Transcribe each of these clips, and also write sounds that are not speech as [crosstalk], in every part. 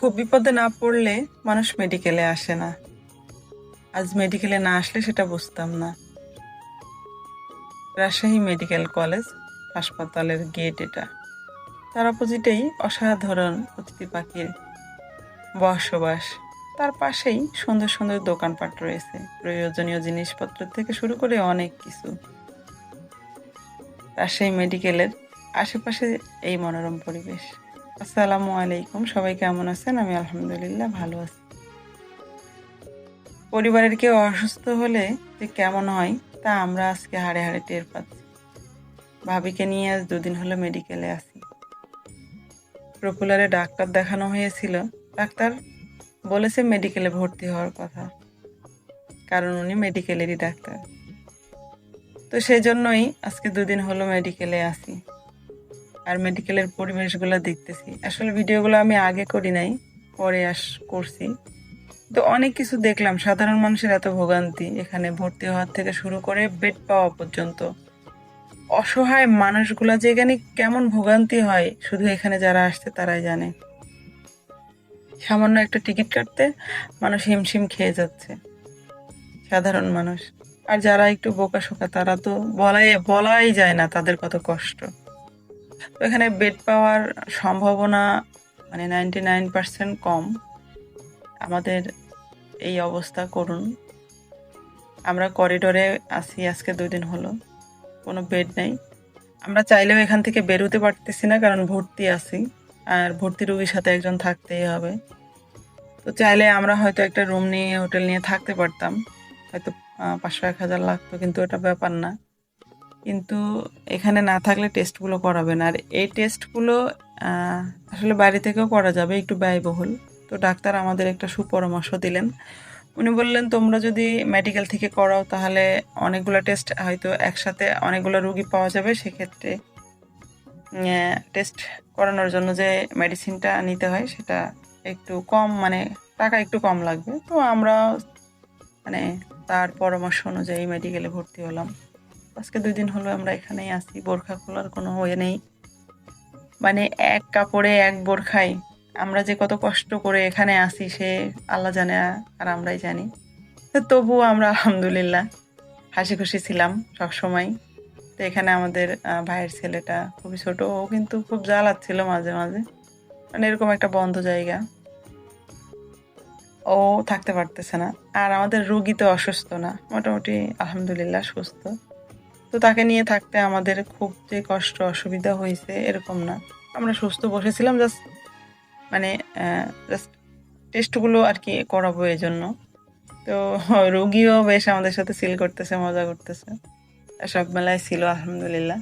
খুব বিপদে না পড়লে মানুষ মেডিকেলে আসে না। আজ মেডিকেলে না আসলে সেটা বুঝতাম না। রাজশাহী মেডিকেল কলেজ হাসপাতালের গেট এটা। তার অপোজিটেই অসাধারণ অতিথি পাখির বসবাস। তার পাশেই সুন্দর সুন্দর দোকানপাট রয়েছে। প্রয়োজনীয় জিনিসপত্র থেকে শুরু করে অনেক কিছু। রাজশাহী মেডিকেলের আশেপাশে এই মনোরম পরিবেশ। আসসালামু আলাইকুম। সবাই কেমন আছেন? আমি আলহামদুলিল্লাহ ভালো আছি। পরিবারের কেউ অসুস্থ হলে যে কেমন হয়, তা আমরা আজকে হাড়ে হাড়ে টের পাচ্ছি। ভাবিকে নিয়ে আজ দুদিন হলো মেডিকেলে আসি পপুলারে ডাক্তার দেখানো হয়েছিল। ডাক্তার বলেছে মেডিকেলে ভর্তি হওয়ার কথা। কারণ উনি মেডিকেলেরই ডাক্তার। তো সেই জন্যই আজকে দুদিন হলো মেডিকেলে আসি আর মেডিকেলের পরিবেশগুলো দেখতেছি। আসলে ভিডিওগুলো আমি আগে করি নাই, পরে আস, করছি। তো অনেক কিছু দেখলাম। সাধারণ মানুষের এত ভোগান্তি, এখানে ভর্তি হওয়ার থেকে শুরু করে বেড পাওয়া পর্যন্ত। অসহায় মানুষগুলা যে এখানে কেমন ভোগান্তি হয়, শুধু এখানে যারা আসছে তারাই জানে। সামান্য একটা টিকিট কাটতে মানুষ হিমশিম খেয়ে যাচ্ছে। সাধারণ মানুষ। আর যারা একটু বোকা শোকা তারা তো বলাই বলাই যায় না তাদের কত কষ্ট। তো এখানে বেড পাওয়ার সম্ভাবনা মানে নাইনটি নাইন পার্সেন্ট কম। আমাদের এই অবস্থা করুন। আমরা করিডোরে আছি, আজকে দুই দিন হলো। কোনো বেড নেই। আমরা চাইলেও এখান থেকে বেরোতে পারতেছি না, কারণ ভর্তি আছি। আর ভর্তি রোগীর সাথে একজন থাকতেই হবে। তো চাইলে আমরা হয়তো একটা রুম নিয়ে হোটেল নিয়ে থাকতে পারতাম। হয়তো পাঁচশো এক হাজার লাগতো, কিন্তু এটা ব্যাপার না। কিন্তু এখানে না থাকলে টেস্টগুলো করাবেন আর এই টেস্টগুলো আসলে বাড়ি থেকেও করা যাবে, একটু ব্যয়বহুল। তো ডাক্তার আমাদের একটা সুপরামর্শ দিলেন। উনি বললেন, তোমরা যদি মেডিকেল থেকে করাও, তাহলে অনেকগুলো টেস্ট হয়তো একসাথে অনেকগুলো রুগী পাওয়া যাবে। সেক্ষেত্রে টেস্ট করানোর জন্য যে মেডিসিনটা নিতে হয়, সেটা একটু কম মানে টাকা একটু কম লাগবে। তো আমরা মানে তার পরামর্শ অনুযায়ী মেডিকেলে ভর্তি হলাম। আজকে দুই দিন হলো আমরা এখানেই আসি বোরখা খোলার কোনো হয়ে নেই। মানে এক কাপড়ে এক বোরখায় আমরা যে কত কষ্ট করে এখানে আসি সে আল্লাহ জানে আর আমরাই জানি। তবুও আমরা আলহামদুলিল্লাহ হাসি খুশি ছিলাম সব সময় তো এখানে আমাদের ভাইয়ের ছেলেটা খুবই ছোট, ও কিন্তু খুব জ্বালাচ্ছিল মাঝে মাঝে। মানে এরকম একটা বন্ধ জায়গা। ও থাকতে পারতেছে না। আর আমাদের রুগী তো অসুস্থ না, মোটামুটি আলহামদুলিল্লাহ সুস্থ। তো তাকে নিয়ে থাকতে আমাদের খুব যে কষ্ট, অসুবিধা হয়েছে, এরকম না। আমরা সুস্থ বসেছিলাম জাস্ট মানে জাস্ট টেস্টগুলো আর কি করাবো এই জন্য তো রুগীও বেশ আমাদের সাথে সিল করতেছে, মজা করতেছে। সব মেলায় ছিল, আলহামদুলিল্লাহ।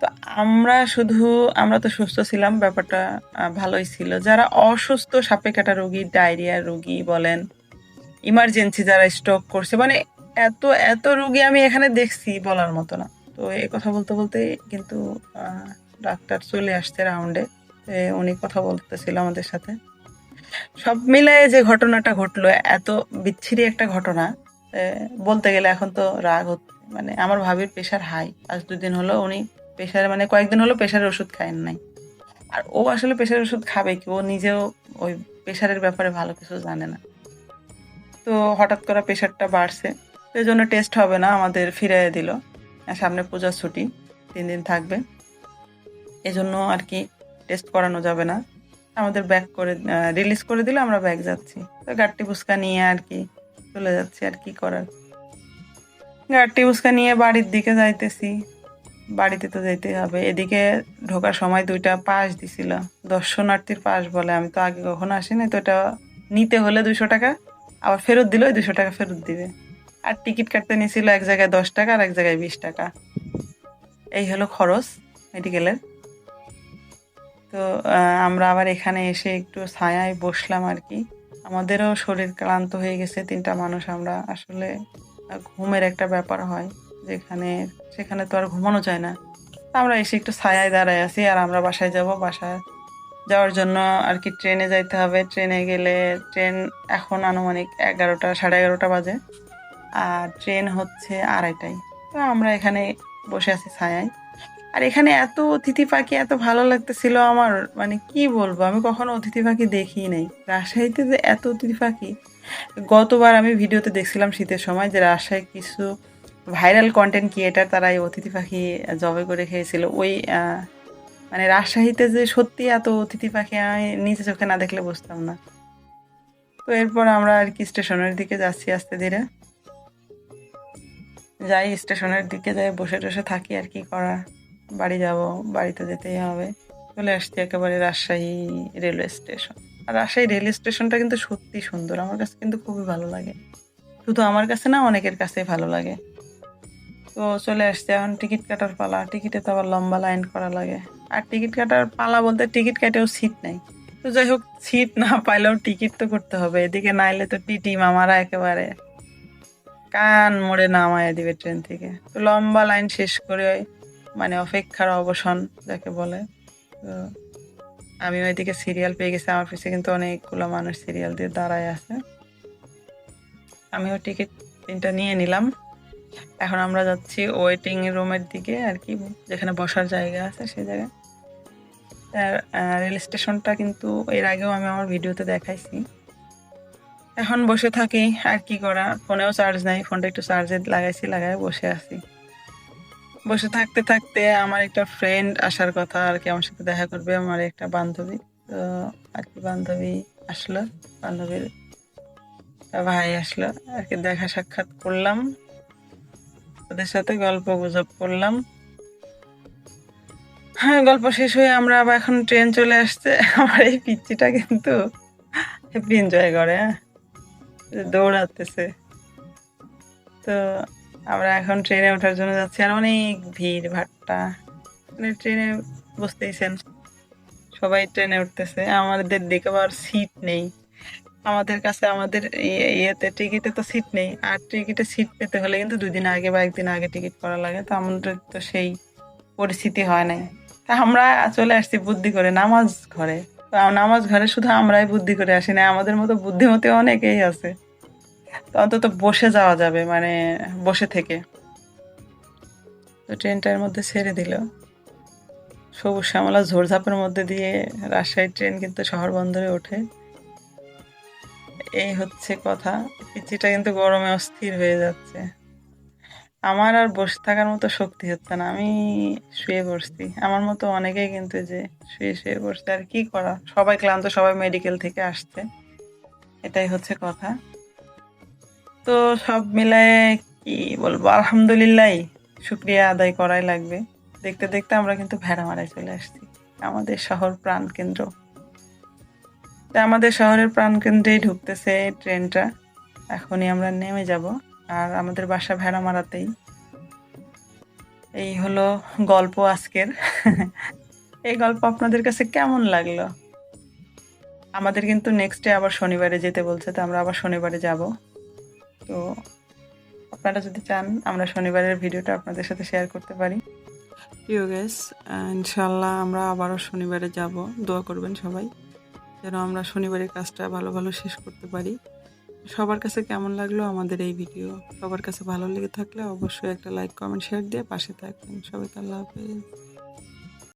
তো আমরা শুধু, আমরা তো সুস্থ ছিলাম, ব্যাপারটা ভালোই ছিল। যারা অসুস্থ, সাপে কাটা রোগী, ডায়রিয়া রোগী বলেন ইমার্জেন্সি যারা স্ট্রোক করছে মানে এত এত রুগী আমি এখানে দেখছি বলার মতো না। তো এই কথা বলতে বলতে কিন্তু ডাক্তার চলে আসছে রাউন্ডে উনি কথা বলতেছিল আমাদের সাথে। সব মিলায়ে যে ঘটনাটা ঘটলো, এত বিচ্ছিরি একটা ঘটনা বলতে গেলে এখন তো রাগ মানে আমার ভাবির প্রেশার হাই আজ দুদিন হলো উনি প্রেশার মানে কয়েকদিন হলো প্রেশারের ওষুধ খায় নাই। আর ও আসলে প্রেশারের ওষুধ খাবে কি? ও নিজেও ওই প্রেশারের ব্যাপারে ভালো কিছু জানে না। তো হঠাৎ করে প্রেশারটা বাড়ছে। এই জন্য টেস্ট হবে না, আমাদের ফিরিয়ে দিল। সামনে পূজার ছুটি, তিন দিন থাকবে। এজন্য আর কি টেস্ট করানো যাবে না। আমাদের ব্যাক করে রিলিজ করে দিলে, আমরা ব্যাগ যাচ্ছি। তো গাড়টি বুসকা নিয়ে আর কি চলে যাচ্ছি, আর কি করার। গাড়টি বুসকা নিয়ে বাড়ির দিকে যাইতেছি। বাড়িতে তো যেতে হবে। এদিকে ঢোকার সময় দুইটা পাস দিছিল। দর্শনার্থীর পাস বলে, আমি তো আগে কখনো আসিনি, তো এটা নিতে হলে দুশো টাকা, আবার ফেরত দিলে ওই দুশো টাকা ফেরত দিবে। আর টিকিট কাটতে নিয়েছিল এক জায়গায় দশ টাকা, আর এক জায়গায় বিশ টাকা। এই হলো খরচ মেডিকেলের। তো আমরা আবার এখানে এসে একটু ছায়ায় বসলাম আর কি। আমাদেরও শরীর ক্লান্ত হয়ে গেছে, তিনটা মানুষ আমরা আসলে ঘুমের একটা ব্যাপার হয় যেখানে, সেখানে তো আর ঘুমানো যায় না। আমরা এসে একটু ছায়ায় দাঁড়ায় আছি আর আমরা বাসায় যাব। বাসায় যাওয়ার জন্য আর কি ট্রেনে যাইতে হবে। ট্রেনে গেলে ট্রেন এখন আনুমানিক এগারোটা, সাড়ে এগারোটা বাজে। আর ট্রেন হচ্ছে আড়াইটায়। তো আমরা এখানে বসে আছি ছায়ায়। আর এখানে এত অতিথি পাখি, এত ভালো লাগতেছিল আমার। মানে কি বলব, আমি কখনো অতিথি পাখি দেখি নাই। রাজশাহীতে যে এত অতিথি পাখি, গতবার আমি ভিডিওতে দেখছিলাম শীতের সময় যে রাজশাহী কিছু ভাইরাল কন্টেন্ট ক্রিয়েটার তারা এই অতিথি পাখি জবে করে খেয়েছিল। ওই মানে রাজশাহীতে যে সত্যি এত অতিথি পাখি আমি নিজে চোখে না দেখলে বুঝতাম না। তো এরপর আমরা আর কি স্টেশনের দিকে যাচ্ছি আস্তে ধীরে। যাই স্টেশনের দিকে যাই, বসে টসে থাকি আর কি করা। বাড়ি যাব, বাড়িতে যেতেই হবে। চলে আসছি একেবারে রাজশাহী রেলওয়ে স্টেশন। আর রাজশাহী রেলওয়ে স্টেশনটা কিন্তু সত্যি সুন্দর, আমার কাছে কিন্তু খুবই ভালো লাগে। শুধু আমার কাছে না, অনেকের কাছেই ভালো লাগে। তো চলে আসছে এখন টিকিট কাটার পালা। টিকিটে তো আবার লম্বা লাইন করা লাগে। আর টিকিট কাটার পালা বলতে টিকিট কাটেও সিট নেই। তো যাই হোক, সিট না পাইলেও টিকিট তো করতে হবে। এদিকে নাইলে তো টিটি মামারা একেবারে কান মোড়ে নামায় দিবে ট্রেন থেকে। তো লম্বা লাইন শেষ করে মানে অপেক্ষার অবসান যাকে বলে। তো আমি ওইদিকে সিরিয়াল পেয়ে গেছি। আমার পিছিয়ে কিন্তু অনেকগুলো মানুষ সিরিয়াল দিয়ে দাঁড়ায় আছে। আমিও টিকিট তিনটা নিয়ে নিলাম। এখন আমরা যাচ্ছি ওয়েটিং রুমের দিকে আর কি, যেখানে বসার জায়গা আছে সেই জায়গায়। রেল স্টেশনটা কিন্তু এর আগেও আমি আমার ভিডিওতে দেখাইছি। এখন বসে থাকি, আর কি করা? ফোনেও চার্জ নাই, ফোনটা একটু চার্জে লাগাইছি লাগাই বসে আছি। বসে থাকতে থাকতে আমার একটা ফ্রেন্ড আসার কথা, আর কি আমার সাথে দেখা করবে আমার একটা বান্ধবী। তো আর কি বান্ধবী আসলো, বান্ধবীর ভাই আসলো, আর কি দেখা সাক্ষাৎ করলাম। ওদের সাথে গল্প গুজব করলাম। হ্যাঁ গল্প শেষ হয়ে আমরা আবার এখন ট্রেন চলে আসছে। [laughs] আমার এই পিচ্চিটা কিন্তু হেপি এনজয় করে হ্যাঁ। দৌড়াতেছে। তো আমরা এখন ট্রেনে ওঠার জন্য যাচ্ছি আর অনেক ভিড়, ভাট্টা। মানে ট্রেনে বসতেইছেন সবাই ট্রেনে উঠতেছে। আমাদের দিকে আবার সিট নেই। আমাদের কাছে, আমাদের ইয়ে- ইয়েতে টিকিটে তো সিট নেই। আর টিকিটে সিট পেতে হলে কিন্তু দুই দিন আগে বা একদিন আগে টিকিট করা লাগে। তো আমাদের তো সেই পরিস্থিতি হয় নাই। তা আমরা চলে আসছি বুদ্ধি করে নামাজ ঘরে। নামাজ ঘরে শুধু আমরাই বুদ্ধি করে আসি না আমাদের মতো বুদ্ধিমতী অনেকেই আছে। অন্তত বসে যাওয়া যাবে মানে বসে থেকে। তো ট্রেনটার মধ্যে ছেড়ে দিল। সবুজ শ্যামলা ঝোড়ঝাপের মধ্যে দিয়ে রাজশাহী ট্রেন কিন্তু শহর বন্দরে ওঠে। এই হচ্ছে কথা। পিচিটা কিন্তু গরমে অস্থির হয়ে যাচ্ছে। আমার আর বসে থাকার মতো শক্তি হচ্ছে না। আমি শুয়ে পড়ছি। আমার মতো অনেকেই কিন্তু যে শুয়ে শুয়ে পড়ছে। আর কি করা? সবাই ক্লান্ত, সবাই মেডিকেল থেকে আসছে। এটাই হচ্ছে কথা। তো সব মিলায়ে কি বলব আলহামদুলিল্লাহ শুক্রিয়া আদায় করাই লাগবে। দেখতে দেখতে আমরা কিন্তু ভেড়া ভেড়ামারায় চলে আসছি। আমাদের শহর প্রাণকেন্দ্র তা আমাদের শহরের প্রাণকেন্দ্রেই ঢুকতেছে ট্রেনটা। এখনই আমরা নেমে যাব। আর আমাদের বাসা ভেড়ামারাতেই। এই হলো গল্প আজকের। [laughs] এই গল্প আপনাদের কাছে কেমন লাগল? আমাদের কিন্তু নেক্সট ডে আবার শনিবারে যেতে বলছে, তো আমরা আবার শনিবারে যাব। তো আপনারা যদি চান, আমরা শনিবারের ভিডিওটা আপনাদের সাথে শেয়ার করতে পারি। প্রিয় গেস ইনশাল্লাহ আমরা আবারও শনিবারে যাব। দোয়া করবেন সবাই, যেন আমরা শনিবারের কাজটা ভালো ভালো শেষ করতে পারি। সবার কাছে কেমন লাগল আমাদের এই ভিডিও সবার কাছে ভালো লেগে থাকলে অবশ্যই একটা লাইক কমেন্ট শেয়ার দিয়ে পাশে থাকবেন। সবাইকে আল্লাহ হাফেজ।